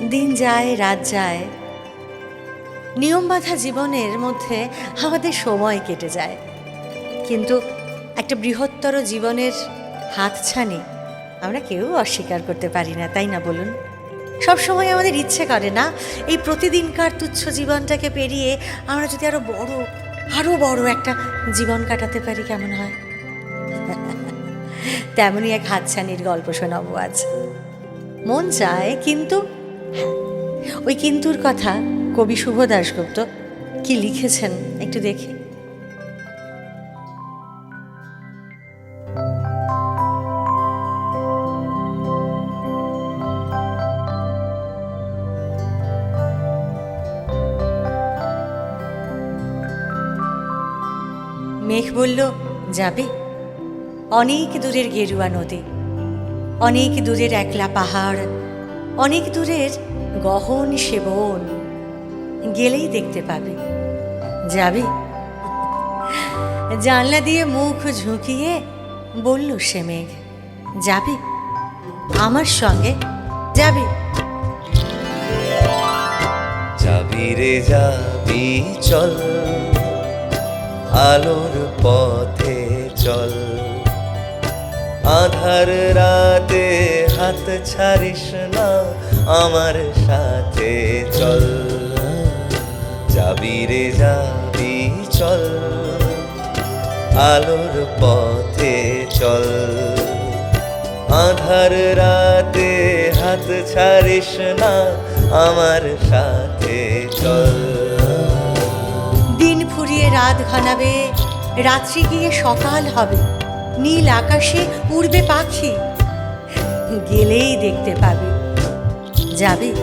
দিন যায়, রাত যায়। নিয়ম বাঁধা জীবনের মধ্যে আমাদের সময় কেটে যায়। কিন্তু একটা বৃহত্তর জীবনের হাতছানি আমরা কেউ অস্বীকার করতে পারি না, তাই না বলুন? সব সময় আমাদের ইচ্ছে করে না, এই প্রতিদিনকার তুচ্ছ জীবনটাকে পেরিয়ে আমরা যদি আরও বড় আরও বড় একটা জীবন কাটাতে পারি, কেমন হয়? তেমনই এক হাতছানির গল্প শোনাবো আজ। মন চায়, কিন্তু ওই কিন্তুর কথা কবি শুভ দাশগুপ্ত কি লিখেছেন একটু দেখি। মেঘ বলল, যাবে। অনেক দূরের গেরুয়া নদী, অনেক দূরের একলা পাহাড় অনেক দূরের গহন সেবন গেলেই দেখতে পাবে। যাবে? জানলা দিয়ে মুখ ঝুঁকিয়ে বলল সে মেঘ, যাবে? আমার সঙ্গে যাবে? যাবি রে যাবি, চল। আলোর পথে চল। আধার রাতে হাত ছাড়িস না, আমার সাথে চল। যাবি রে, যাবি, চল। আলোর পথে চল। আধার রাতে হাত ছাড়িস না, আমার সাথে চল। দিন ফুরিয়ে রাত ঘনাবে, রাত্রি গিয়ে সকাল হবে। নীল আকাশে উড়বে পাখি। গেলেই দেখতে পাবে। যাবে?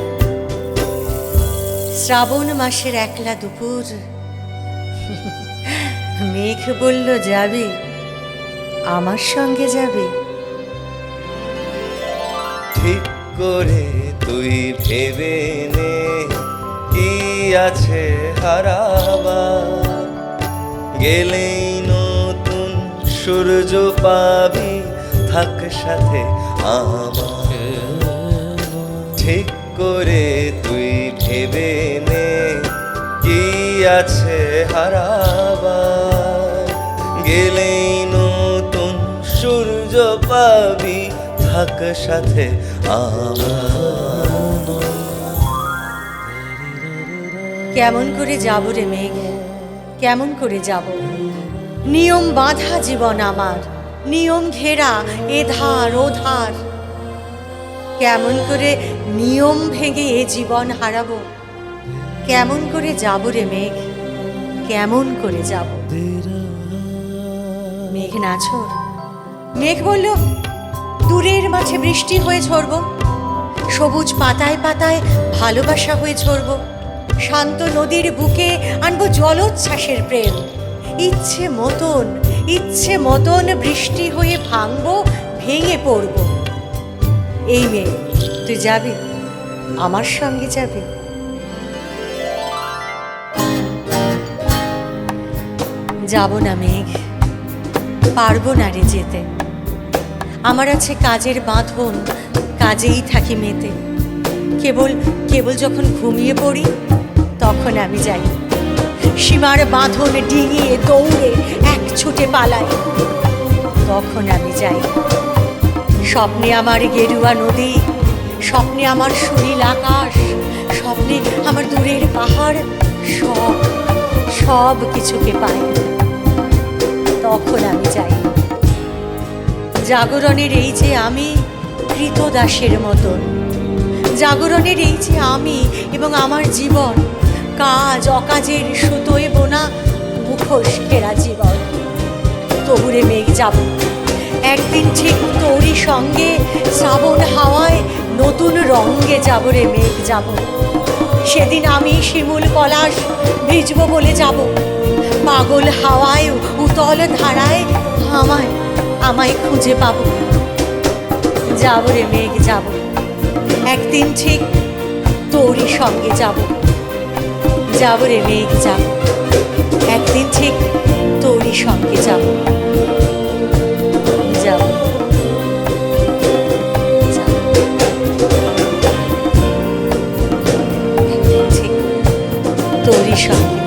শ্রাবণ মাসের একলা দুপুর। মেঘ বলল, যাবে। আমার সঙ্গে যাবে। ঠিক করে তুই ভেবে নে, কি আছে হারাবা। গেলেই নতুন সূর্য পাবি। থাক সাথে আমার। ঠিক করে তুই ভেবে নে কি আছে হারাবা গেলেই নতুন সূর্য পাবি, থাক সাথে কেমন করে যাব রে মেঘ? কেমন করে যাব? নিয়ম বাঁধা জীবন আমার। নিয়ম ঘেরা, এ ধার, ও ধার। কেমন করে নিয়ম ভেঙে এ জীবন হারাবো? কেমন করে যাব রে মেঘ? কেমন করে যাব? মেঘ নাছর মেঘ বলল, দূরের মাঝে বৃষ্টি হয়ে ঝরব। সবুজ পাতায় পাতায় ভালোবাসা হয়ে ঝরব। শান্ত নদীর বুকে আনব জলোচ্ছ্বাসের প্রেম। ইচ্ছে মতন ইচ্ছে মতন বৃষ্টি হয়ে ভাঙবো, ভেঙে পড়ব। এই মেয়ে, তুই যাবি? আমার সঙ্গে যাবি? যাব না মেঘ, পারব না রে যেতে। আমার আছে কাজের বাঁধন, কাজেই থাকি মেতে। কেবল কেবল যখন ঘুমিয়ে পড়ি, তখন আমি যাই। সীমার বাঁধন ডিঙিয়ে দৌড়ে এক ছুটে পালাই। তখন আমি যাই। স্বপ্নে আমার গেরুয়া নদী, স্বপ্নে আমার সুনীল আকাশ, স্বপ্নে আমার দূরের পাহাড়, সব সব কিছুকে পাই। তখন আমি যাই। জাগরণের এই যে আমি কৃতদাসের মতন। জাগরণের এই যে আমি এবং আমার জীবন কাজ অকাজের সুতোয় বোনা মুখোশ ঘেরা জীবন। তবুরে মেঘ যাব। একদিন ঠিক তোরই সঙ্গে শ্রাবণ হাওয়ায় নতুন রঙ্গে যাব রে মেঘ যাব। সেদিন আমি শিমুল পলাশ ভিজব বলে যাব। পাগল হাওয়ায় উতল ধারায় আমায় আমায় খুঁজে পাবো। যাব রে মেঘ যাব। একদিন ঠিক তোরই সঙ্গে যাব। যাব রে মেঘ যাব একদিন ঠিক তোরই সঙ্গে যাব। যাব। তোরই সঙ্গে